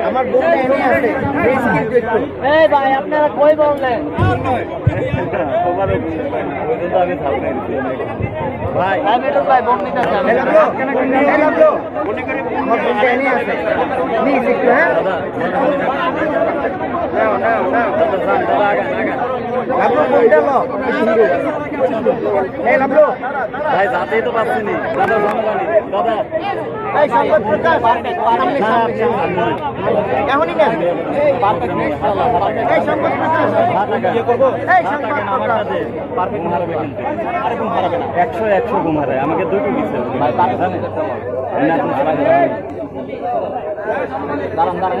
আমার একটু এই ভাই আপনারা কই বললেন? ভাই আমি তো ভাই বোন নিতে চাই এই লাভলো, এই লাভলো। আমার বোনটা এনে আছে প্লিজ একটু হ্যাঁ নাও নাও নাও লাভলো বোনটা লো এই লাভলো ভাই যাতেই তো পাচ্ছি নি দাদা জনগণই দাদা এই সম্পদ প্রকাশ সামনে সামনে সামনে এখনই না এই সম্পদ প্রকাশ এই সম্পদ প্রকাশ একশো একশো ঘুমারে আমাকে দুটো দিচ্ছে। ভাই আমি এখন সারা দাঁড়ান দাঁড়ান।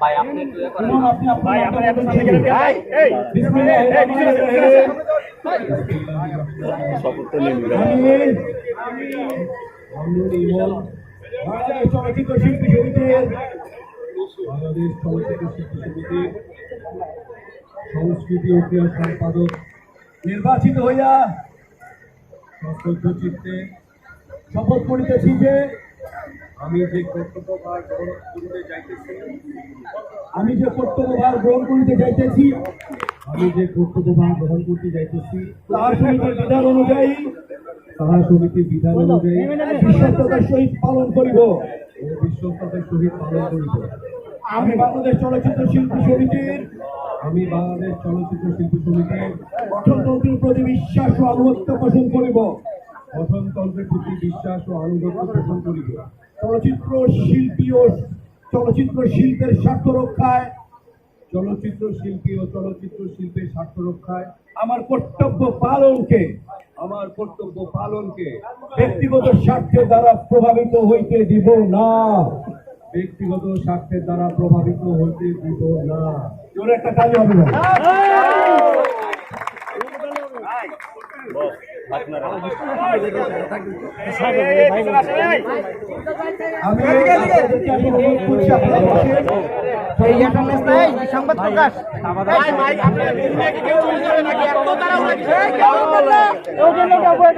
ভাই আপনি একটু ইয়ে করেন। চলচ্চিত্র শিল্পী সমিতির বাংলাদেশ চলচ্চিত্র শিল্পী সমিতির সংস্কৃতি ও ক্রীড়া সম্পাদক নির্বাচিত হইয়া চিত্তে শপথ করিতেছি যে আমি যে কর্তব্যভার গ্রহণ করিতে যাইতেছি। আমি যে কর্তব্যভার গ্রহণ করিতে যাইতেছি আমি যে কর্তব্যভার গ্রহণ করতে যাইতেছি তাহার সমিতির বিধান অনুযায়ী তাহার সমিতির বিধান অনুযায়ী বিশ্বস্ততার সহিত পালন করিব। ও বিশ্বস্ততার সহিত পালন করিব। আমি বাংলাদেশ চলচ্চিত্র শিল্পী সমিতির আমি বাংলাদেশ চলচ্চিত্র শিল্পী সমিতির গঠনতন্ত্রের প্রতি বিশ্বাস ও আনুগত্য পোষণ করিব। গঠনতন্ত্রের প্রতি বিশ্বাস ও আনুগত্য পোষণ করিব। চলচ্চিত্র শিল্পী ও চলচ্চিত্র শিল্পের স্বার্থ রক্ষায়। চলচ্চিত্র শিল্পী ও চলচ্চিত্র শিল্পের স্বার্থ রক্ষায়। আমার কর্তব্য পালনকে, আমার কর্তব্য পালনকে ব্যক্তিগত স্বার্থের দ্বারা প্রভাবিত হইতে দিব না। ব্যক্তিগত স্বার্থের দ্বারা প্রভাবিত হইতে দিব না। জোরে একটা কাজ হবে না আমি আপনাদেরকে আমি অনুরোধ করছি আপনারা বসেন। এই অ্যাটেন্ডেন্স নাই সংবাদ প্রকাশ ওই জন্য তো অপরাধ